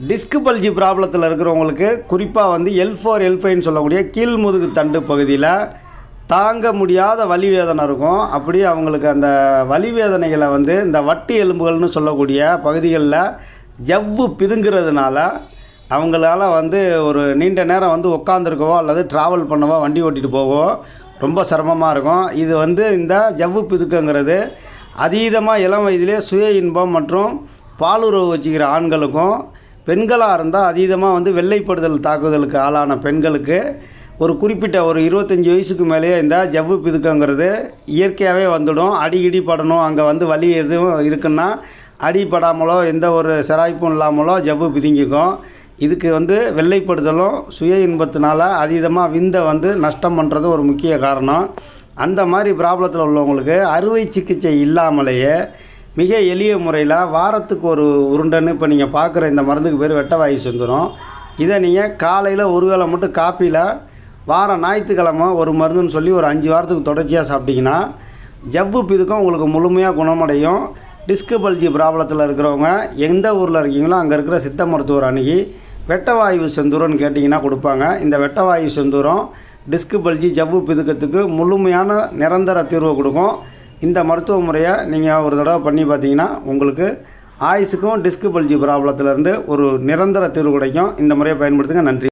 Disk bulge ப்ராப்ளத்தில் இருக்கிறவங்களுக்கு குறிப்பாக வந்து எல் ஃபோர் எல் ஃபைன்னு சொல்லக்கூடிய கீழ்முதுகு தண்டு பகுதியில் தாங்க முடியாத வலி வேதனை இருக்கும். அப்படி அவங்களுக்கு அந்த வலி வேதனைகளை வந்து இந்த வட்டி எலும்புகள்னு சொல்லக்கூடிய பகுதிகளில் ஜவ்வு பிதுங்கிறதுனால அவங்களால வந்து ஒரு நீண்ட நேரம் வந்து உட்காந்துருக்கவோ அல்லது ட்ராவல் பண்ணவோ வண்டி ஓட்டிகிட்டு போகவோ ரொம்ப சிரமமாக இருக்கும். இது வந்து இந்த ஜவ்வு பிதுக்கங்கிறது அதீதமாக இளம் வயதிலே சுய இன்பம் மற்றும் பாலுறவு வச்சுக்கிற ஆண்களுக்கும் பெண்களாக இருந்தால் அதீதமாக வந்து வெள்ளைப்படுதல் தாக்குதலுக்கு ஆளான பெண்களுக்கு ஒரு குறிப்பிட்ட ஒரு இருபத்தஞ்சி வயசுக்கு மேலேயே இருந்தால் ஜவ்வு பிதுக்கங்கிறது இயற்கையாகவே வந்துடும். அடிக்கடி படணும். அங்கே வந்து வலி எதுவும் இருக்குன்னா அடிப்படாமலோ எந்த ஒரு சிராய்ப்பும் இல்லாமலோ ஜவ்வு பிதுங்கிக்கும். இதுக்கு வந்து வெள்ளைப்படுதலும் சுய இன்பத்தினால அதீதமாக விந்தை வந்து நஷ்டம் பண்ணுறது ஒரு முக்கிய காரணம். அந்த மாதிரி ப்ராப்ளத்தில் உள்ளவங்களுக்கு அறுவை சிகிச்சை இல்லாமலேயே மிக எளிய முறையில் வாரத்துக்கு ஒரு உருண்டைன்னு இப்போ நீங்கள் பார்க்குற இந்த மருந்துக்கு பேர் வெட்டவாயு வாயு இதை நீங்கள் காலையில் ஒரு வேளை மட்டும் காப்பியில் வாரம் ஞாயிற்றுக்கிழமை ஒரு மருந்துன்னு சொல்லி ஒரு அஞ்சு வாரத்துக்கு தொடர்ச்சியாக சாப்பிட்டீங்கன்னா ஜவ்வு பிதுக்கம் உங்களுக்கு முழுமையாக குணமடையும். டிஸ்கு பல்ஜி ப்ராப்ளத்தில் இருக்கிறவங்க எந்த ஊரில் இருக்கீங்களோ அங்கே இருக்கிற சித்த மருத்துவர் அணுகி வெட்டவாயு செந்தூரம்னு கேட்டிங்கன்னா கொடுப்பாங்க. இந்த வெட்டவாயு செந்தூரம் டிஸ்கு பல்ஜி ஜவ்வு பிதுக்கத்துக்கு முழுமையான நிரந்தர தீர்வு கொடுக்கும். இந்த மருத்துவ முறையை நீங்கள் ஒரு தடவை பண்ணி பார்த்தீங்கன்னா உங்களுக்கு ஆயுசுக்கும் டிஸ்க் பல்ஜி ப்ராப்ளத்திலேருந்து ஒரு நிரந்தர தீர்வு கிடைக்கும். இந்த முறையை பயன்படுத்துங்க. நன்றி.